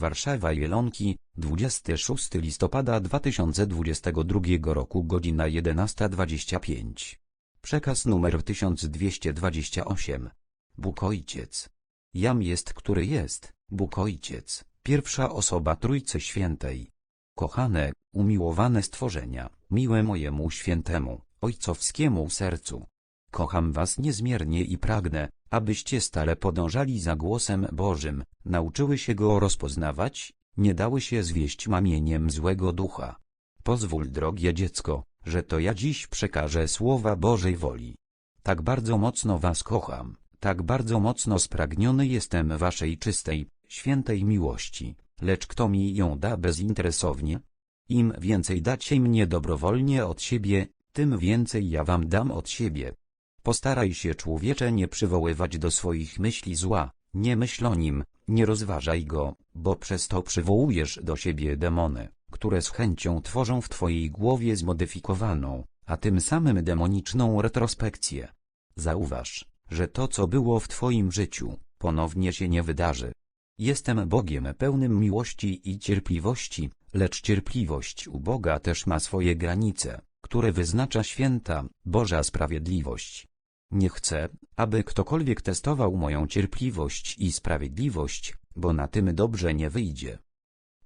Warszawa Jelonki, 26 listopada 2022 roku godzina 11.25. Przekaz numer 1228. Bóg Ojciec. Jam jest, który jest, Bóg Ojciec, pierwsza osoba Trójcy Świętej. Kochane, umiłowane stworzenia, miłe mojemu świętemu, ojcowskiemu sercu. Kocham was niezmiernie i pragnę, abyście stale podążali za głosem Bożym, nauczyły się go rozpoznawać, nie dały się zwieść mamieniem złego ducha. Pozwól drogie dziecko, że to ja dziś przekażę słowa Bożej woli. Tak bardzo mocno was kocham, tak bardzo mocno spragniony jestem waszej czystej, świętej miłości, lecz kto mi ją da bezinteresownie? Im więcej dacie mnie dobrowolnie od siebie, tym więcej ja wam dam od siebie. Postaraj się człowiecze nie przywoływać do swoich myśli zła, nie myśl o nim, nie rozważaj go, bo przez to przywołujesz do siebie demony, które z chęcią tworzą w twojej głowie zmodyfikowaną, a tym samym demoniczną retrospekcję. Zauważ, że to co było w twoim życiu, ponownie się nie wydarzy. Jestem Bogiem pełnym miłości i cierpliwości, lecz cierpliwość u Boga też ma swoje granice, które wyznacza święta, Boża sprawiedliwość. Nie chcę, aby ktokolwiek testował moją cierpliwość i sprawiedliwość, bo na tym dobrze nie wyjdzie.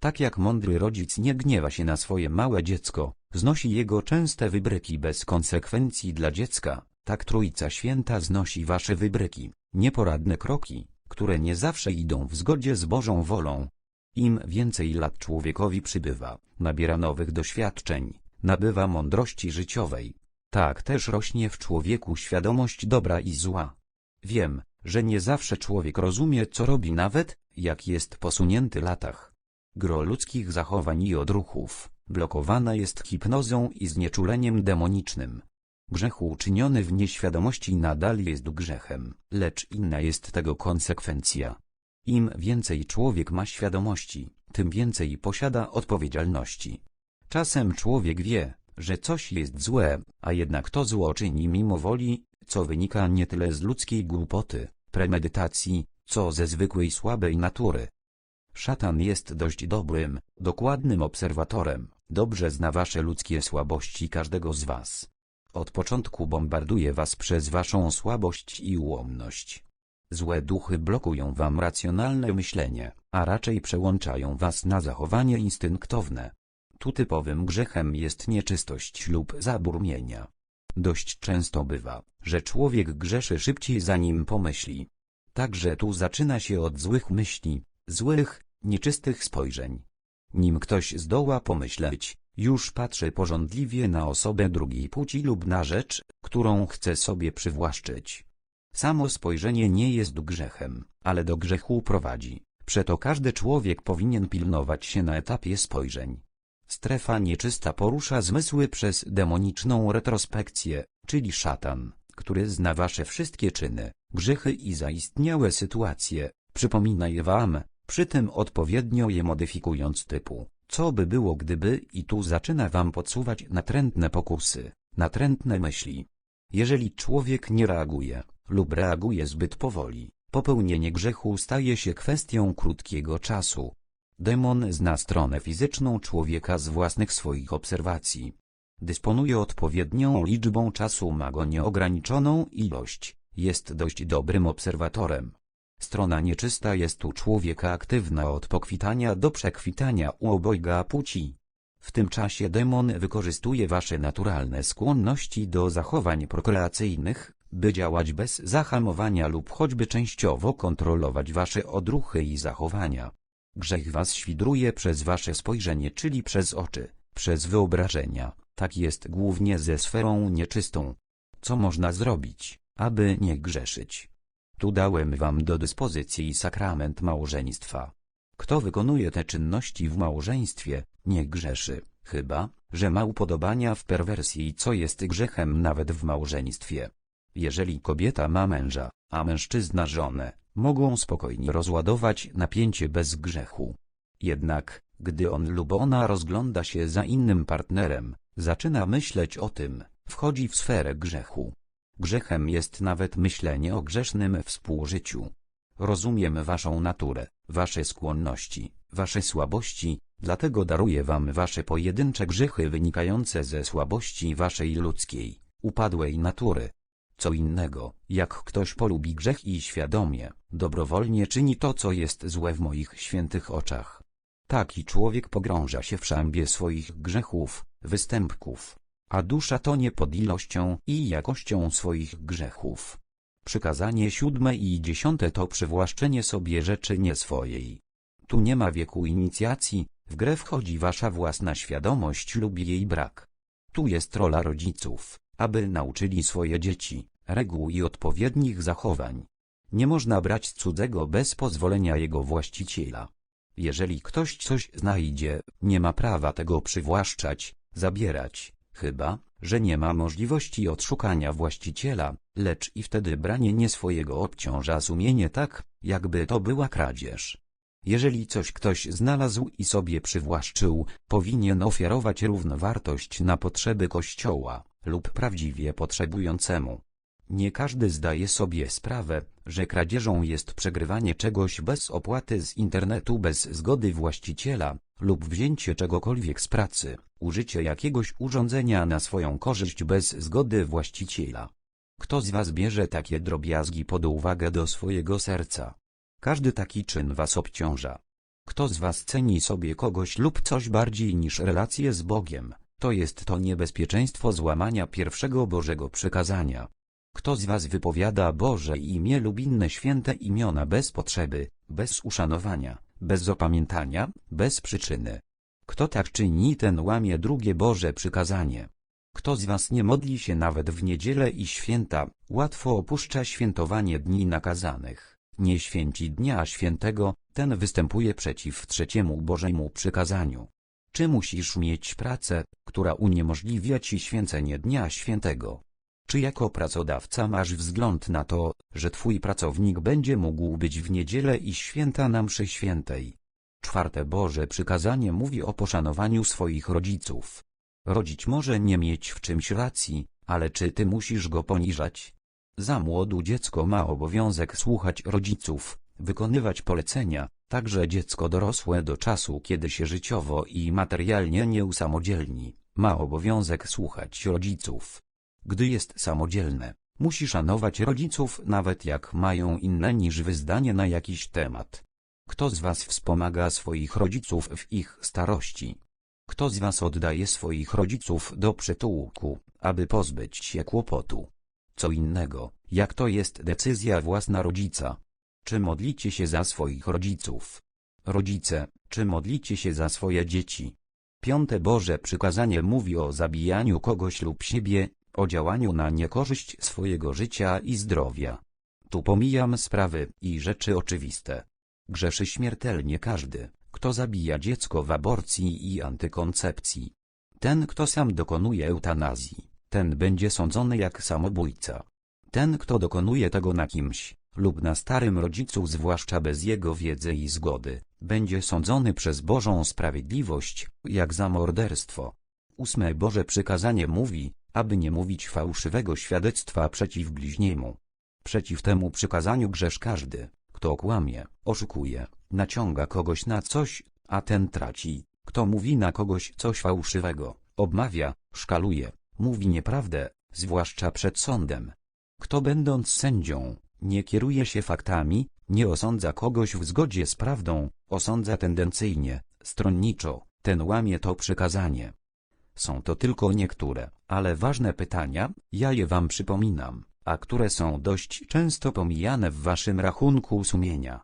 Tak jak mądry rodzic nie gniewa się na swoje małe dziecko, znosi jego częste wybryki bez konsekwencji dla dziecka, tak Trójca Święta znosi wasze wybryki, nieporadne kroki, które nie zawsze idą w zgodzie z Bożą wolą. Im więcej lat człowiekowi przybywa, nabiera nowych doświadczeń, nabywa mądrości życiowej. Tak też rośnie w człowieku świadomość dobra i zła. Wiem, że nie zawsze człowiek rozumie co robi nawet, jak jest posunięty latach. Gro ludzkich zachowań i odruchów, blokowana jest hipnozą i znieczuleniem demonicznym. Grzech uczyniony w nieświadomości nadal jest grzechem, lecz inna jest tego konsekwencja. Im więcej człowiek ma świadomości, tym więcej posiada odpowiedzialności. Czasem człowiek wie, że coś jest złe, a jednak to zło czyni mimo woli, co wynika nie tyle z ludzkiej głupoty, premedytacji, co ze zwykłej słabej natury. Szatan jest dość dobrym, dokładnym obserwatorem, dobrze zna wasze ludzkie słabości każdego z was. Od początku bombarduje was przez waszą słabość i ułomność. Złe duchy blokują wam racjonalne myślenie, a raczej przełączają was na zachowanie instynktowne. Tu typowym grzechem jest nieczystość lub zabór mienia. Dość często bywa, że człowiek grzeszy szybciej zanim pomyśli. Także tu zaczyna się od złych myśli, złych, nieczystych spojrzeń. Nim ktoś zdoła pomyśleć, już patrzy pożądliwie na osobę drugiej płci lub na rzecz, którą chce sobie przywłaszczyć. Samo spojrzenie nie jest grzechem, ale do grzechu prowadzi. Przeto każdy człowiek powinien pilnować się na etapie spojrzeń. Strefa nieczysta porusza zmysły przez demoniczną retrospekcję, czyli szatan, który zna wasze wszystkie czyny, grzechy i zaistniałe sytuacje, przypomina je wam, przy tym odpowiednio je modyfikując typu, co by było gdyby i tu zaczyna wam podsuwać natrętne pokusy, natrętne myśli. Jeżeli człowiek nie reaguje, lub reaguje zbyt powoli, popełnienie grzechu staje się kwestią krótkiego czasu. Demon zna stronę fizyczną człowieka z własnych swoich obserwacji. Dysponuje odpowiednią liczbą czasu, ma go nieograniczoną ilość, jest dość dobrym obserwatorem. Strona nieczysta jest u człowieka aktywna od pokwitania do przekwitania u obojga płci. W tym czasie demon wykorzystuje wasze naturalne skłonności do zachowań prokreacyjnych, by działać bez zahamowania lub choćby częściowo kontrolować wasze odruchy i zachowania. Grzech was świdruje przez wasze spojrzenie, czyli przez oczy, przez wyobrażenia, tak jest głównie ze sferą nieczystą. Co można zrobić, aby nie grzeszyć? Tu dałem wam do dyspozycji sakrament małżeństwa. Kto wykonuje te czynności w małżeństwie, nie grzeszy, chyba, że ma upodobania w perwersji, co jest grzechem nawet w małżeństwie. Jeżeli kobieta ma męża, a mężczyzna żonę, mogą spokojnie rozładować napięcie bez grzechu. Jednak, gdy on lub ona rozgląda się za innym partnerem, zaczyna myśleć o tym, wchodzi w sferę grzechu. Grzechem jest nawet myślenie o grzesznym współżyciu. Rozumiem waszą naturę, wasze skłonności, wasze słabości, dlatego daruję wam wasze pojedyncze grzechy wynikające ze słabości waszej ludzkiej, upadłej natury. Co innego, jak ktoś polubi grzech i świadomie, dobrowolnie czyni to, co jest złe w moich świętych oczach. Taki człowiek pogrąża się w szambie swoich grzechów, występków, a dusza tonie pod ilością i jakością swoich grzechów. Przykazanie siódme i dziesiąte to przywłaszczenie sobie rzeczy nie swojej. Tu nie ma wieku inicjacji, w grę wchodzi wasza własna świadomość lub jej brak. Tu jest rola rodziców, aby nauczyli swoje dzieci reguł i odpowiednich zachowań. Nie można brać cudzego bez pozwolenia jego właściciela. Jeżeli ktoś coś znajdzie, nie ma prawa tego przywłaszczać, zabierać, chyba, że nie ma możliwości odszukania właściciela, lecz i wtedy branie nie swojego obciąża sumienie tak, jakby to była kradzież. Jeżeli coś ktoś znalazł i sobie przywłaszczył, powinien ofiarować równowartość na potrzeby Kościoła, lub prawdziwie potrzebującemu. Nie każdy zdaje sobie sprawę, że kradzieżą jest przegrywanie czegoś bez opłaty z internetu bez zgody właściciela, lub wzięcie czegokolwiek z pracy, użycie jakiegoś urządzenia na swoją korzyść bez zgody właściciela. Kto z was bierze takie drobiazgi pod uwagę do swojego serca? Każdy taki czyn was obciąża. Kto z was ceni sobie kogoś lub coś bardziej niż relacje z Bogiem, to jest to niebezpieczeństwo złamania pierwszego Bożego przykazania. Kto z was wypowiada Boże imię lub inne święte imiona bez potrzeby, bez uszanowania, bez opamiętania, bez przyczyny? Kto tak czyni, ten łamie drugie Boże przykazanie. Kto z was nie modli się nawet w niedzielę i święta, łatwo opuszcza świętowanie dni nakazanych, nie święci dnia świętego, ten występuje przeciw trzeciemu Bożemu przykazaniu. Czy musisz mieć pracę, która uniemożliwia ci święcenie dnia świętego? Czy jako pracodawca masz wzgląd na to, że twój pracownik będzie mógł być w niedzielę i święta na mszy świętej? Czwarte Boże przykazanie mówi o poszanowaniu swoich rodziców. Rodzić może nie mieć w czymś racji, ale czy ty musisz go poniżać? Za młodu dziecko ma obowiązek słuchać rodziców, wykonywać polecenia, także dziecko dorosłe do czasu kiedy się życiowo i materialnie nie usamodzielni, ma obowiązek słuchać rodziców. Gdy jest samodzielne, musi szanować rodziców nawet jak mają inne niż wyzdanie na jakiś temat. Kto z was wspomaga swoich rodziców w ich starości? Kto z was oddaje swoich rodziców do przytułku, aby pozbyć się kłopotu? Co innego, jak to jest decyzja własna rodzica. Czy modlicie się za swoich rodziców? Rodzice, czy modlicie się za swoje dzieci? Piąte Boże przykazanie mówi o zabijaniu kogoś lub siebie, o działaniu na niekorzyść swojego życia i zdrowia. Tu pomijam sprawy i rzeczy oczywiste. Grzeszy śmiertelnie każdy, kto zabija dziecko w aborcji i antykoncepcji. Ten, kto sam dokonuje eutanazji, ten będzie sądzony jak samobójca. Ten, kto dokonuje tego na kimś, lub na starym rodzicu zwłaszcza bez jego wiedzy i zgody, będzie sądzony przez Bożą sprawiedliwość, jak za morderstwo. Ósme Boże przykazanie mówi, aby nie mówić fałszywego świadectwa przeciw bliźniemu. Przeciw temu przykazaniu grzesz każdy, kto kłamie, oszukuje, naciąga kogoś na coś, a ten traci, kto mówi na kogoś coś fałszywego, obmawia, szkaluje, mówi nieprawdę, zwłaszcza przed sądem. Kto będąc sędzią, nie kieruje się faktami, nie osądza kogoś w zgodzie z prawdą, osądza tendencyjnie, stronniczo, ten łamie to przykazanie. Są to tylko niektóre, ale ważne pytania, ja je wam przypominam, a które są dość często pomijane w waszym rachunku sumienia.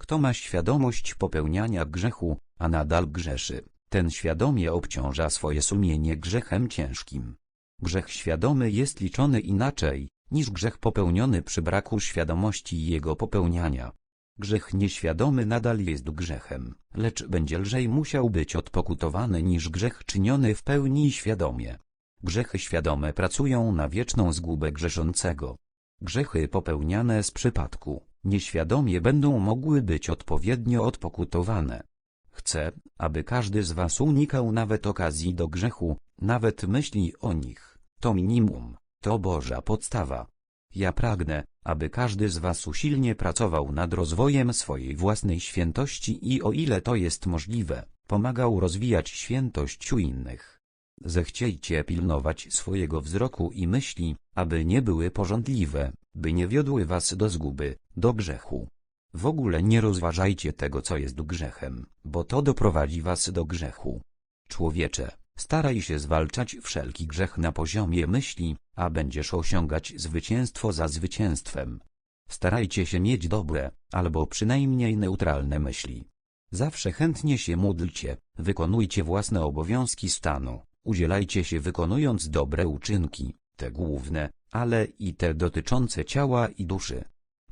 Kto ma świadomość popełniania grzechu, a nadal grzeszy, ten świadomie obciąża swoje sumienie grzechem ciężkim. Grzech świadomy jest liczony inaczej, niż grzech popełniony przy braku świadomości jego popełniania. Grzech nieświadomy nadal jest grzechem, lecz będzie lżej musiał być odpokutowany niż grzech czyniony w pełni świadomie. Grzechy świadome pracują na wieczną zgubę grzeszącego. Grzechy popełniane z przypadku, nieświadomie będą mogły być odpowiednio odpokutowane. Chcę, aby każdy z was unikał nawet okazji do grzechu, nawet myśli o nich. To minimum, to Boża podstawa. Ja pragnę, aby każdy z was usilnie pracował nad rozwojem swojej własnej świętości i o ile to jest możliwe, pomagał rozwijać świętość u innych. Zechciejcie pilnować swojego wzroku i myśli, aby nie były porządliwe, by nie wiodły was do zguby, do grzechu. W ogóle nie rozważajcie tego, co jest grzechem, bo to doprowadzi was do grzechu. Człowiecze, staraj się zwalczać wszelki grzech na poziomie myśli, a będziesz osiągać zwycięstwo za zwycięstwem. Starajcie się mieć dobre, albo przynajmniej neutralne myśli. Zawsze chętnie się módlcie, wykonujcie własne obowiązki stanu, udzielajcie się wykonując dobre uczynki, te główne, ale i te dotyczące ciała i duszy.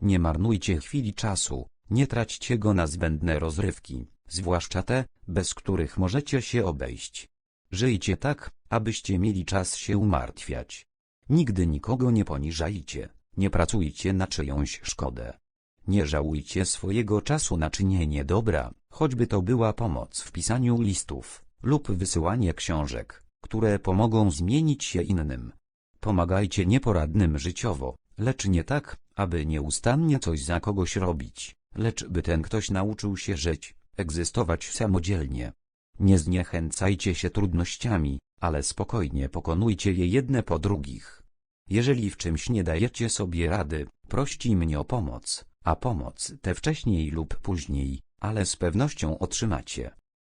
Nie marnujcie chwili czasu, nie traćcie go na zbędne rozrywki, zwłaszcza te, bez których możecie się obejść. Żyjcie tak, abyście mieli czas się umartwiać. Nigdy nikogo nie poniżajcie, nie pracujcie na czyjąś szkodę. Nie żałujcie swojego czasu na czynienie dobra, choćby to była pomoc w pisaniu listów, lub wysyłanie książek, które pomogą zmienić się innym. Pomagajcie nieporadnym życiowo, lecz nie tak, aby nieustannie coś za kogoś robić, lecz by ten ktoś nauczył się żyć, egzystować samodzielnie. Nie zniechęcajcie się trudnościami, ale spokojnie pokonujcie je jedne po drugich. Jeżeli w czymś nie dajecie sobie rady, prości mnie o pomoc, a pomoc tę wcześniej lub później, ale z pewnością otrzymacie.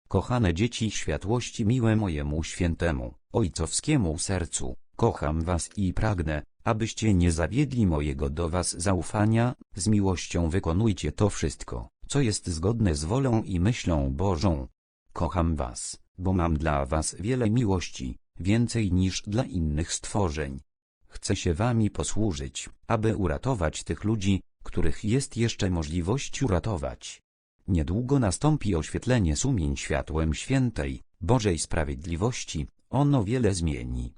Kochane dzieci światłości miłe mojemu świętemu, ojcowskiemu sercu, kocham was i pragnę, abyście nie zawiedli mojego do was zaufania, z miłością wykonujcie to wszystko, co jest zgodne z wolą i myślą Bożą. Kocham was, bo mam dla was wiele miłości, więcej niż dla innych stworzeń. Chcę się wami posłużyć, aby uratować tych ludzi, których jest jeszcze możliwość uratować. Niedługo nastąpi oświetlenie sumień światłem świętej, Bożej Sprawiedliwości, ono wiele zmieni.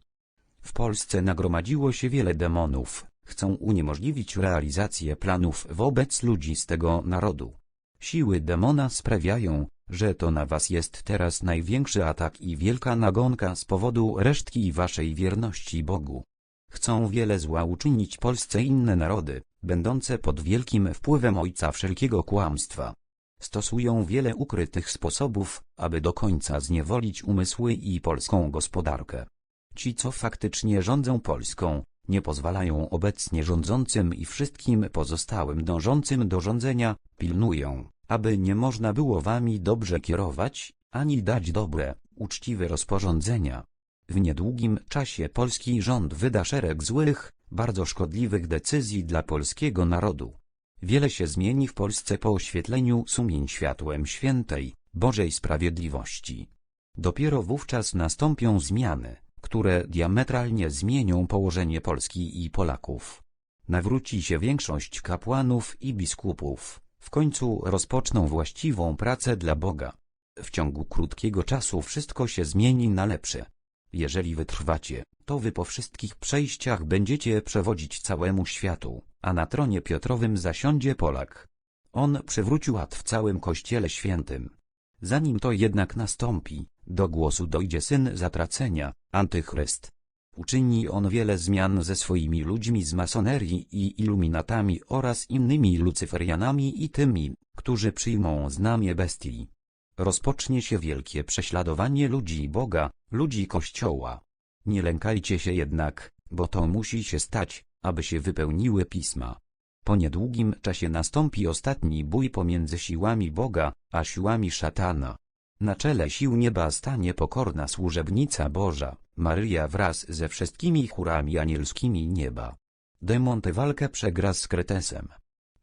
W Polsce nagromadziło się wiele demonów, chcą uniemożliwić realizację planów wobec ludzi z tego narodu. Siły demona sprawiają, że to na was jest teraz największy atak i wielka nagonka z powodu resztki waszej wierności Bogu. Chcą wiele zła uczynić Polsce inne narody, będące pod wielkim wpływem ojca wszelkiego kłamstwa. Stosują wiele ukrytych sposobów, aby do końca zniewolić umysły i polską gospodarkę. Ci, co faktycznie rządzą Polską, nie pozwalają obecnie rządzącym i wszystkim pozostałym dążącym do rządzenia, pilnują, aby nie można było wami dobrze kierować, ani dać dobre, uczciwe rozporządzenia. W niedługim czasie polski rząd wyda szereg złych, bardzo szkodliwych decyzji dla polskiego narodu. Wiele się zmieni w Polsce po oświetleniu sumień światłem świętej, Bożej Sprawiedliwości. Dopiero wówczas nastąpią zmiany, które diametralnie zmienią położenie Polski i Polaków. Nawróci się większość kapłanów i biskupów, w końcu rozpoczną właściwą pracę dla Boga. W ciągu krótkiego czasu wszystko się zmieni na lepsze. Jeżeli wytrwacie, to wy po wszystkich przejściach będziecie przewodzić całemu światu, a na tronie Piotrowym zasiądzie Polak. On przywrócił ład w całym Kościele Świętym. Zanim to jednak nastąpi, do głosu dojdzie syn zatracenia, antychryst. Uczyni on wiele zmian ze swoimi ludźmi z masonerii i iluminatami oraz innymi lucyferianami i tymi, którzy przyjmą znamie bestii. Rozpocznie się wielkie prześladowanie ludzi Boga, ludzi Kościoła. Nie lękajcie się jednak, bo to musi się stać, aby się wypełniły pisma. Po niedługim czasie nastąpi ostatni bój pomiędzy siłami Boga, a siłami szatana. Na czele sił nieba stanie pokorna służebnica Boża, Maryja wraz ze wszystkimi chórami anielskimi nieba. Demon tę walkę przegra z Kretesem.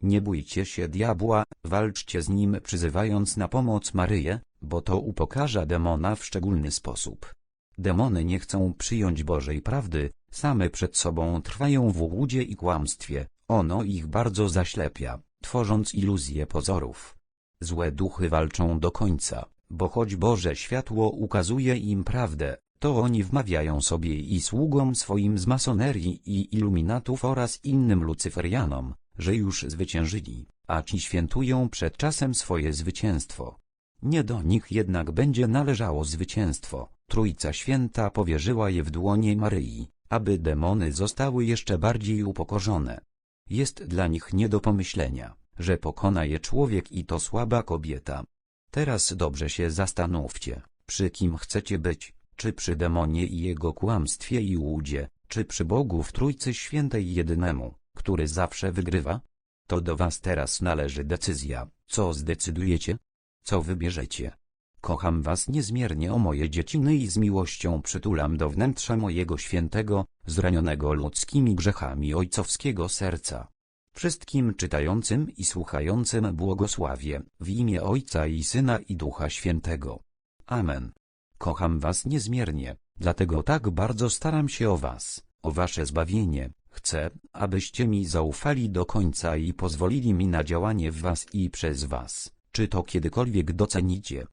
Nie bójcie się diabła, walczcie z nim przyzywając na pomoc Maryję, bo to upokarza demona w szczególny sposób. Demony nie chcą przyjąć Bożej prawdy, same przed sobą trwają w łudzie i kłamstwie, ono ich bardzo zaślepia, tworząc iluzje pozorów. Złe duchy walczą do końca, bo choć Boże światło ukazuje im prawdę, to oni wmawiają sobie i sługom swoim z masonerii i iluminatów oraz innym lucyferianom, że już zwyciężyli, a ci świętują przed czasem swoje zwycięstwo. Nie do nich jednak będzie należało zwycięstwo, Trójca Święta powierzyła je w dłonie Maryi, aby demony zostały jeszcze bardziej upokorzone. Jest dla nich nie do pomyślenia, że pokona je człowiek i to słaba kobieta. Teraz dobrze się zastanówcie, przy kim chcecie być, czy przy demonie i jego kłamstwie i łudzie, czy przy Bogu w Trójcy Świętej Jedynemu, który zawsze wygrywa? To do was teraz należy decyzja, co zdecydujecie? Co wybierzecie? Kocham was niezmiernie o moje dzieciny i z miłością przytulam do wnętrza mojego świętego, zranionego ludzkimi grzechami ojcowskiego serca. Wszystkim czytającym i słuchającym błogosławię, w imię Ojca i Syna i Ducha Świętego. Amen. Kocham was niezmiernie, dlatego tak bardzo staram się o was, o wasze zbawienie. Chcę, abyście mi zaufali do końca i pozwolili mi na działanie w was i przez was, czy to kiedykolwiek docenicie.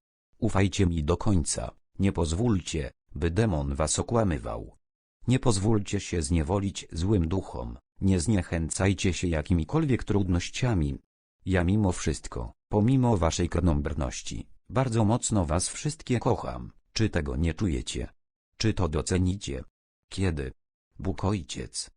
Ufajcie mi do końca, nie pozwólcie, by demon was okłamywał. Nie pozwólcie się zniewolić złym duchom, nie zniechęcajcie się jakimikolwiek trudnościami. Ja mimo wszystko, pomimo waszej krnąbrności, bardzo mocno was wszystkie kocham, czy tego nie czujecie? Czy to docenicie? Kiedy? Bóg Ojciec,